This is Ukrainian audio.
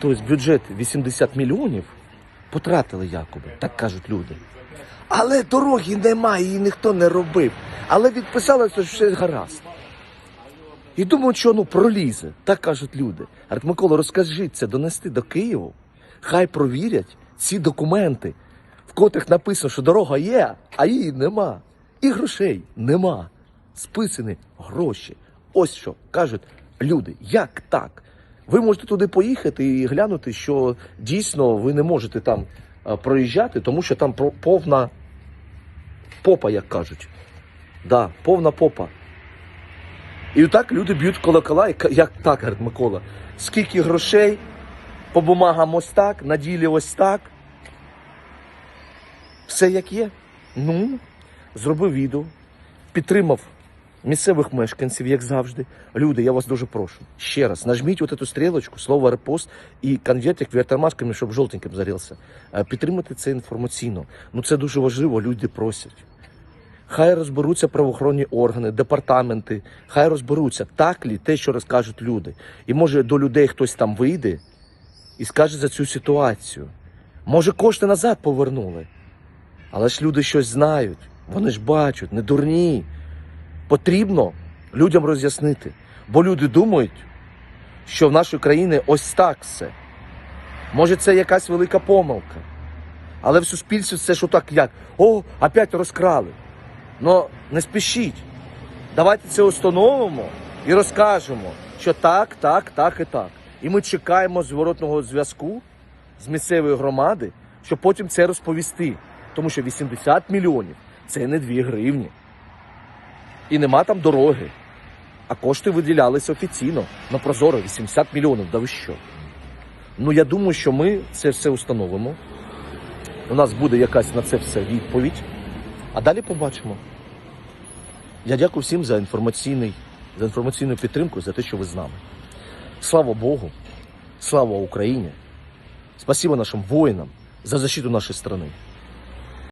Тобто бюджет 80 мільйонів потратили якоби, так кажуть люди. Але дороги немає, її ніхто не робив. Але відписалося, що все гаразд. І думають, що ну пролізе, так кажуть люди. Говорять, Микола, розкажіть це, донести до Києва, хай провірять ці документи, в котрих написано, що дорога є, а її нема. І грошей нема. Списані гроші. Ось що кажуть люди. Як так? Ви можете туди поїхати і глянути, що дійсно ви не можете там е, проїжджати, тому що там повна попа, як кажуть. Да, повна попа. І так люди б'ють колокола, як так, говорить Микола. Скільки грошей по бумагам ось так, на ділі ось так. Все як є. Ну, зробив відео, підтримав місцевих мешканців, як завжди. Люди, я вас дуже прошу. Ще раз, нажміть от эту стрілочку, слово репост і конвертик вертомасками, щоб жовтеньким зарілся. Е, Підтримати це інформаційно. Ну це дуже важливо, люди просять. Хай розберуться правоохоронні органи, департаменти, хай розберуться, так лі те, що розкажуть люди. І може до людей хтось там вийде і скаже за цю ситуацію. Може, кошти назад повернули. Але ж люди щось знають, вони ж бачать, не дурні. Потрібно людям роз'яснити. Бо люди думають, що в нашій країні ось так все. Може, це якась велика помилка. Але в суспільстві це що так як? О, опять розкрали. Ну не спішіть. Давайте це установимо і розкажемо, що так, так, так і так. І ми чекаємо зворотного зв'язку з місцевої громади, щоб потім це розповісти. Тому що 80 мільйонів це не 2 гривні. І нема там дороги. А кошти виділялися офіційно на Прозоро 80 мільйонів. Да ви що? Ну я думаю, що ми це все установимо. У нас буде якась на це все відповідь. А далі побачимо. Я дякую всім за інформаційний, за інформаційну підтримку, за те, що ви з нами. Слава Богу, слава Україні! Спасибо нашим воїнам за защиту нашої страны.